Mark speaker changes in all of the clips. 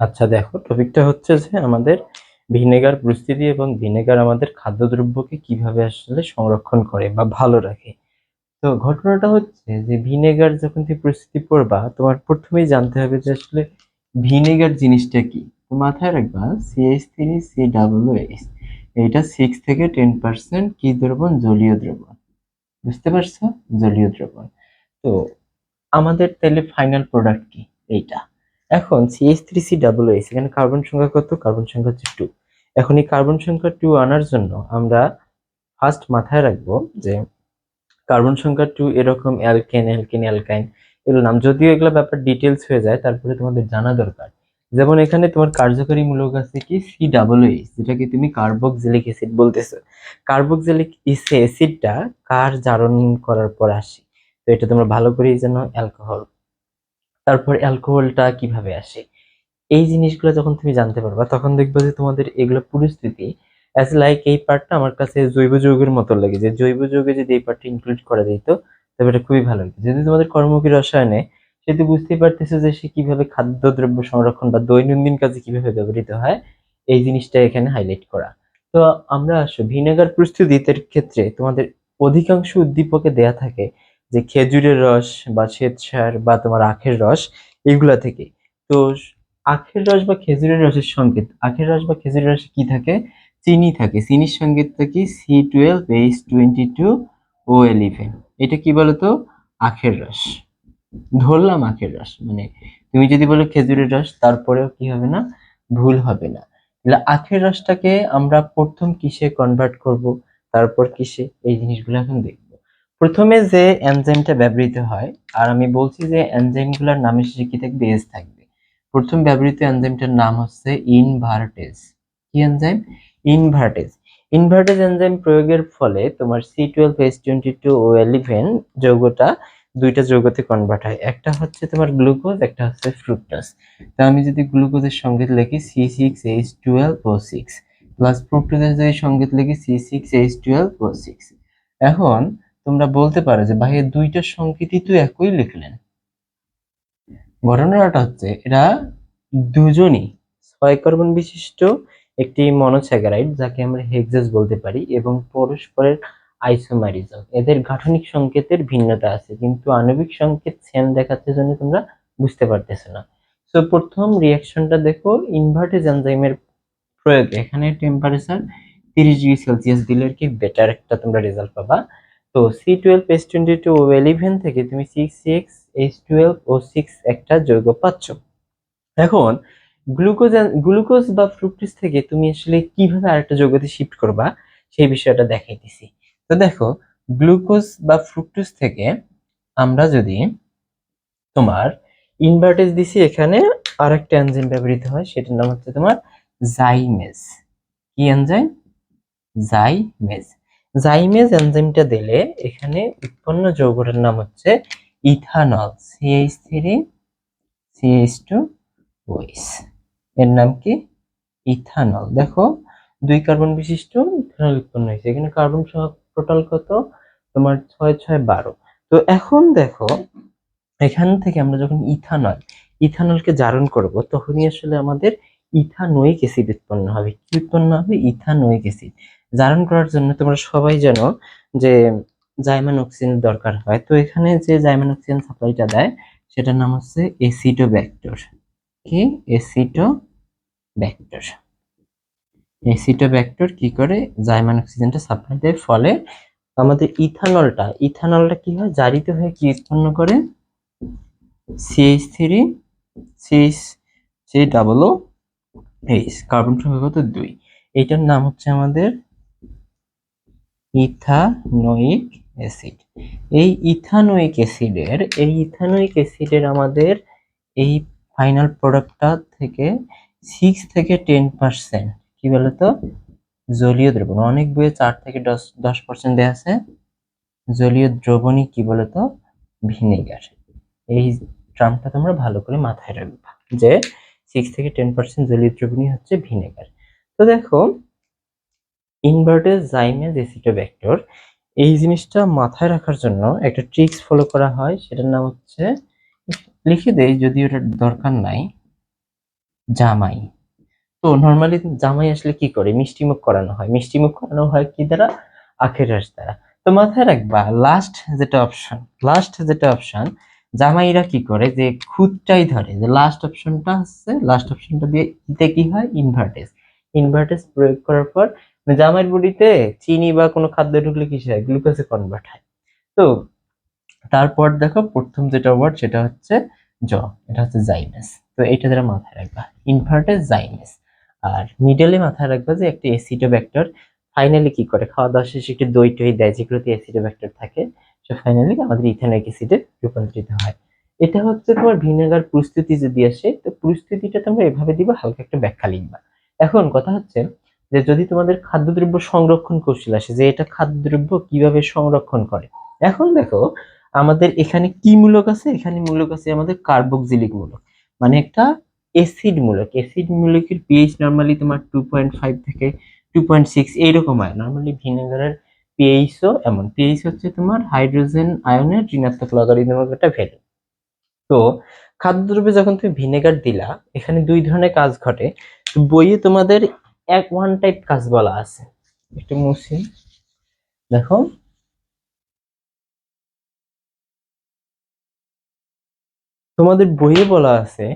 Speaker 1: আচ্ছা দেখো টপিকটা হচ্ছে যে আমাদের ভিনেগার প্রস্তুতি এবং ভিনেগার আমাদের খাদ্যদ্রব্যকে কীভাবে আসলে সংরক্ষণ করে বা ভালো রাখে। তো ঘটনাটা হচ্ছে যে ভিনেগার যখন তুমি প্রস্তুতি পড়বা, তোমার প্রথমেই জানতে হবে যে আসলে ভিনেগার জিনিসটা কি। তো মাথায় রাখবা CH three C double H এইটা সিক্স থেকে টেন পার্সেন্ট কি দ্রবণ? জলীয় দ্রবণ। বুঝতে পারছ? জলীয় দ্রবণ। তো আমাদের তাহলে ফাইনাল প্রোডাক্ট কি? এইটা। এখন CH three C double H এখানে কার্বন সংখ্যা কত? কার্বন সংখ্যা হচ্ছে টু এখন এই কার্বন সংখ্যা টু আনার জন্য আমরা ফার্স্ট মাথায় রাখব যে কার্বন সংখ্যা টু এরকম অ্যালকেন অ্যালকেন অ্যালকাইন এগুলো নাম। যদিও এগুলো ব্যাপার ডিটেলস হয়ে যায়, তারপরে তোমাদের জানা দরকার। যেমন এখানে তোমার কার্যকরী মূলক আছে কি? সি ডাবল এইচ যেটাকে তুমি কার্বক্সিলিক অ্যাসিড বলতেছো। কার্বক্সিলিক অ্যাসিডটা কার জারণ করার পর আসে? তো এটা তোমরা ভালো করেই জানো অ্যালকোহল তারপর অ্যালকোহলটা কীভাবে আসে? এই জিনিসগুলো যখন তুমি জানতে পারবা, তখন দেখবে যে তোমাদের এগুলো পরিস্থিতি অ্যাজ লাইক এই পার্টটা আমার কাছে জৈব যৌগের মতো লাগে। যে জৈব যৌগে যদি এই পার্টটা ইনক্লুড করা যেত, তবে এটা খুবই ভালো হতো যদি তোমাদের কর্মকী রসায়নে সেটি বুঝতেই পারতেছে যে সে কীভাবে খাদ্যদ্রব্য সংরক্ষণ বা দৈনন্দিন কাজে কীভাবে ব্যবহৃত হয়, এই জিনিসটা এখানে হাইলাইট করা। তো আমরা আসো, ভিনেগার প্রস্তুতির ক্ষেত্রে তোমাদের অধিকাংশ উদ্দীপকে দেয়া থাকে যে খেজুরের রস বা শ্বেতসার বা তোমার আখের রস, এগুলা থেকে। তো আখের রস বা খেজুরের রসের সংকেত আখের রস বা খেজুরের রসে কি থাকে? চিনি থাকে। চিনির সংকেতটা কি? C twelve H twenty two O eleven এটা কি বলতো? আখের রস। ধরলাম আখের রস। মানে তুমি যদি বলো খেজুরের রস, তারপরেও কি হবে না? ভুল হবে না। আখের রসটাকে আমরা প্রথম কিসে কনভার্ট করব? তারপর কিসে? এই জিনিসগুলো এখন দেখব। প্রথমে যে এনজাইমটা ব্যবহৃত হয়, আর আমি বলছি যে এনজাইমগুলোর নামের শেষে কি থাকবে? এস থাকবে। প্রথম ব্যবহৃত এনজাইমটার নাম হচ্ছে ইনভার্টেজ। কি এনজাইম? ইনভার্টেজ। ইনভার্টেজ এনজাইম প্রয়োগের ফলে তোমার C twelve S twenty two O eleven যৌগটা দুইটা যৌগতে কনভার্ট হয়। একটা হচ্ছে তোমার গ্লুকোজ একটা হচ্ছে ফ্রুক্টোজ তো আমি যদি গ্লুকোজের সংকেত লিখি C six H twelve O six plus ফ্রুক্টোজের যদি সংকেত লিখি C six H twelve O six এখন তোমরা বলতে পারো যে ভাই দুইটা সংকেতই তো একই লিখলেন। ঘটনাটা হচ্ছে, এরা দুজনই ছয় কার্বন বিশিষ্ট একটি মনোস্যাকারাইড যাকে আমরা হেক্সাস বলতে পারি এবং পরস্পরের আইসোমারিজম। এদের গাঠনিক সংকেতের ভিন্নতা আছে, কিন্তু আণবিক সংকেত সেম দেখাতে জন্য তোমরা বুঝতে পারতেছো না। সো প্রথম রিয়াকশনটা দেখো ইনভার্টেজ এনজাইমের প্রয়োগ। এখানে টেম্পারেচার তিরিশ ডিগ্রি সেলসিয়াস দিলে কি বেটার একটা তোমরা রেজাল্ট পাবা। তো C twelve S twenty two O eleven থেকে তুমি six six H twelve O six একটা যৌগ পাচ্ছ। এখন গ্লুকোজ গ্লুকোজ বা ফ্রুক্টোজ থেকে তুমি আসলে কীভাবে আরেকটা যৌগতে শিফট করবা, সেই বিষয়টা দেখাইতেছি। তো দেখো গ্লুকোজ বা ফ্রুক্টোজ থেকে আমরা যদি তোমার ইনভার্টেজ দিছি এখানে আর একটা এনজাইম ব্যবহৃত হয়, সেটার নাম হচ্ছে তোমার জাইমেজ কি এনজাইম জাইমেজ জাইমেজ এনজাইমটা দিলে এখানে উৎপন্ন যৌগটার নাম হচ্ছে ethanol CH three CH two ওইস এর নাম কি? ইথানল। দেখো, দুই কার্বন বিশিষ্ট, ইথানল উৎপন্ন হয়েছে। এখানে কার্বন টোটাল কত? তোমার ছয় ছয়, বারো। তো এখন দেখো, এখান থেকে আমরা যখন ইথানল, ইথানলকে জারণ করব, তখনই আসলে আমাদের ইথানোয়িক অ্যাসিড উৎপন্ন হবে। কি উৎপন্ন হবে? Ethanoic acid. জারণ করার জন্য তোমরা সবাই জানো যে জাইমান অক্সিজেন দরকার হয়। তো এখানে যে জাইমান অক্সিজেন সাপ্লাইটা দেয়, সেটার নাম হচ্ছে এসিটোব্যাক্টর কি? এসিটোব্যাক্টর এসিটোব্যাক্টর কি করে? জাইমান অক্সিজেনটা সাপ্লাই দেয়। ফলে আমাদের ইথানলটা ইথানলটা কি হয়? জারিত হয়ে কি উৎপন্ন করে? CH three CH C double O H carbon সংখ্যা কত দুই। এইটার নাম হচ্ছে আমাদের ইথানোয়িক অ্যাসিড। এই ইথানোয়িক অ্যাসিডের, এই ইথানোয়িক অ্যাসিডের আমাদের এই ফাইনাল প্রোডাক্টটা থেকে সিক্স থেকে টেন পার্সেন্ট কি বলতো? জলীয় দ্রবণ। অনেক বইয়ে চার থেকে দশ দশ পার্সেন্ট দেওয়া আছে। জলীয় দ্রবণই কি বলতো? ভিনেগার। এই ট্রামটা তোমরা ভালো করে মাথায় রাখবা। যে সিক্স থেকে টেন পার্সেন্ট জলীয় দ্রবণই হচ্ছে ভিনেগার। তো দেখো ইনভার্টেজ জাইমেজ এসিটোব্যাক্টর এই জিনিসটা মাথায় রাখার জন্য একটা ট্রিক্স ফলো করা হয়, সেটার নাম হচ্ছে, লিখে দেই যদি ওটার দরকার নাই, জামাই। তো নর্মালি জামাই আসলে কি করে? মিষ্টিমুখ করানো হয়। মিষ্টিমুখ করানো হয় কি দ্বারা? আখের রস দ্বারা। তো মাথায় রাখবা লাস্ট যেটা অপশন লাস্ট যেটা অপশন জামাইরা কি করে? যে খুদটাই ধরে। যে লাস্ট অপশনটা হচ্ছে লাস্ট অপশনটা দিয়ে ইতে কি হয়? ইনভার্টেস ইনভার্টেস প্রয়োগ করার পর মানে জামাইয়ের বডিতে চিনি বা কোনো খাদ্য ঢুকলে কি হয়? গ্লুকোজে কনভার্ট হয়। তো তারপর দেখো, প্রথম যেটা ওয়ার্ড সেটা হচ্ছে জ, এটা হচ্ছে জাইমেস তো এটা যারা মাথায় রাখবা ইনভার্টেস জাইমেস আর মিডলে মাথায় রাখবা যে একটা অ্যাসিডোব্যাক্টর ফাইনালি কি করে? খাওয়া দাওয়া শেষে একটু দই টই দেয়, যেগুলোতে অ্যাসিডোব্যাক্টর থাকে। সে ফাইনালি আমাদের ইথানিক অ্যাসিডে রূপান্তরিত হয়। এটা হচ্ছে তোমার ভিনেগার প্রস্তুতি যদি আসে, তো প্রস্তুতিটা তোমরা এভাবে দিবা, হালকা একটা ব্যাখ্যা লিখবা। এখন কথা হচ্ছে যে যদি তোমাদের খাদ্যদ্রব্য সংরক্ষণ কৌশল আসে, যে এটা খাদ্যদ্রব্য কীভাবে সংরক্ষণ করে? এখন দেখো, আমাদের এখানে কি মূলক আছে? এখানে মূলক আছে আমাদের কার্বক্সিলিক মূলক। মানে একটা অ্যাসিড মূলক। অ্যাসিড মূলকের পিএইচ নর্মালি তোমার টু পয়েন্ট ফাইভ থেকে টু পয়েন্ট সিক্স এইরকম হয়। নর্মালি ভিনেগারের পিএইচও এমন পিএইচ হচ্ছে তোমার হাইড্রোজেন আয়নের ঋণাত্মক লগারিদমিক একটা ভ্যালু তো, খাদ্যদ্রব্যে যখন তুমি ভিনেগার দিলা, এখানে দুই ধরনের কাজ ঘটে। বইয়ে তোমাদের এক ওয়ান টাইপ কাজ বলা আছে। একটু মুছি। দেখো। তোমাদের বইয়ে বলা আছে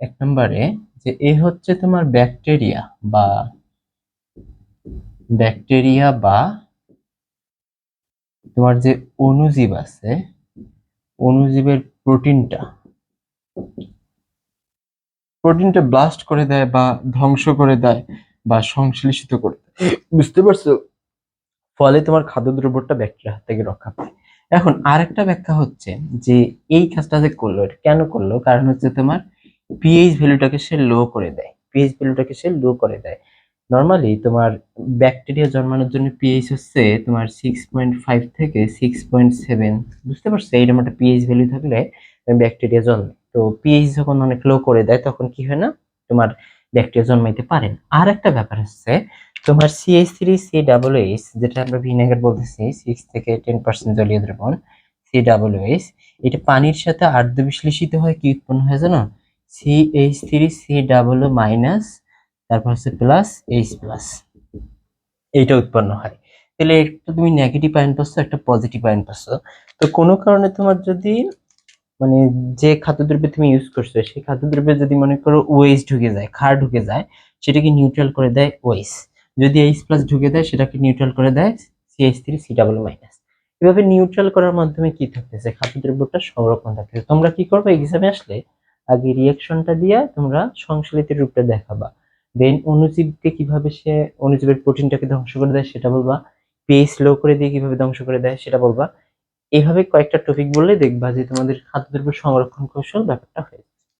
Speaker 1: এক নম্বরে যে এ হচ্ছে তোমার ব্যাকটেরিয়া বা ব্যাকটেরিয়া বা তোমার যে অণুজীব আছে অণুজীবের প্রোটিনটা প্রোটিনটা ব্লাস্ট করে দেয় বা ধ্বংস করে দেয় বা সংশ্লেষিত করে দেয়। বুঝতে পারছ? ফলে তোমার খাদ্যদ্রব্যটা ব্যাকটেরিয়া হাত থেকে রক্ষা পায়। এখন আরেকটা ব্যাখ্যা হচ্ছে যে এই কাজটা যে করল, এটা কেন করল? কারণ হচ্ছে তোমার পিএইচ ভ্যালুটাকে সে লো করে দেয়। পিএইচ ভ্যালুটাকে সে লো করে দেয়। নর্মালি তোমার ব্যাকটেরিয়া জন্মানোর জন্য পিএইচ হচ্ছে তোমার সিক্স পয়েন্ট ফাইভ থেকে সিক্স পয়েন্ট সেভেন বুঝতে পারছ? এইরকম একটা পিএইচ ভ্যালু থাকলে ব্যাকটেরিয়া জন্মে তো পিএইচ যখন অনেক লো করে দেয়, তখন কি হয় না? তোমার ব্যাকটেরিয়া জন্মাইতে পারেন আর একটা ব্যাপার হচ্ছে, তোমার CH three C double H যেটা আমরা ভিনেগার বলতেছি সিক্স থেকে টেন পার্সেন্ট জলীয় দ্রবণ সি ডাবল এইচ এটা পানির সাথে আর্দ্র বিশ্লেষিত হয়, কি উৎপন্ন হয় জানো? C H three C double minus তারপর হচ্ছে প্লাস এইচ প্লাস এইটা উৎপন্ন হয়। তাহলে একটা তুমি নেগেটিভ আয়ন পাচ্ছ, একটা পজিটিভ আয়ন পাচ্ছ। তো কোনো কারণে তোমার যদি মানে যে খাদ্যদ্রব্য তুমি ইউজ করছ, সেই খাদ্যদ্রব্যে যদি মনে করো ওয়েস ঢুকে যায়, ক্ষার ঢুকে যায়, সেটাকে নিউট্রাল করে দেয় ওয়েস যদি এইচ প্লাস ঢুকে দেয়, সেটাকে নিউট্রাল করে দেয় CH three C double minus এভাবে নিউট্রাল করার মাধ্যমে কি থাকতেছে? খাদ্যদ্রব্যটা সংরক্ষণ থাকতেছে। তোমরা কি করবে? এক্সামে আসলে আগে রিয়াকশনটা দিয়ে তোমরা সংশ্লিত রূপটা দেখাবা। দেন অণুজীবকে কীভাবে সে অনুজীবের প্রোটিনটাকে ধ্বংস করে দেয় সেটা বলবা। পিএইচ লো করে দিয়ে কীভাবে ধ্বংস করে দেয় সেটা বলবা। এভাবে কয়েকটা টপিক বললে দেখবা যে তোমাদের খাদ্যদ্রব্য সংরক্ষণ কৌশল ব্যাপারটা হয়ে যাবে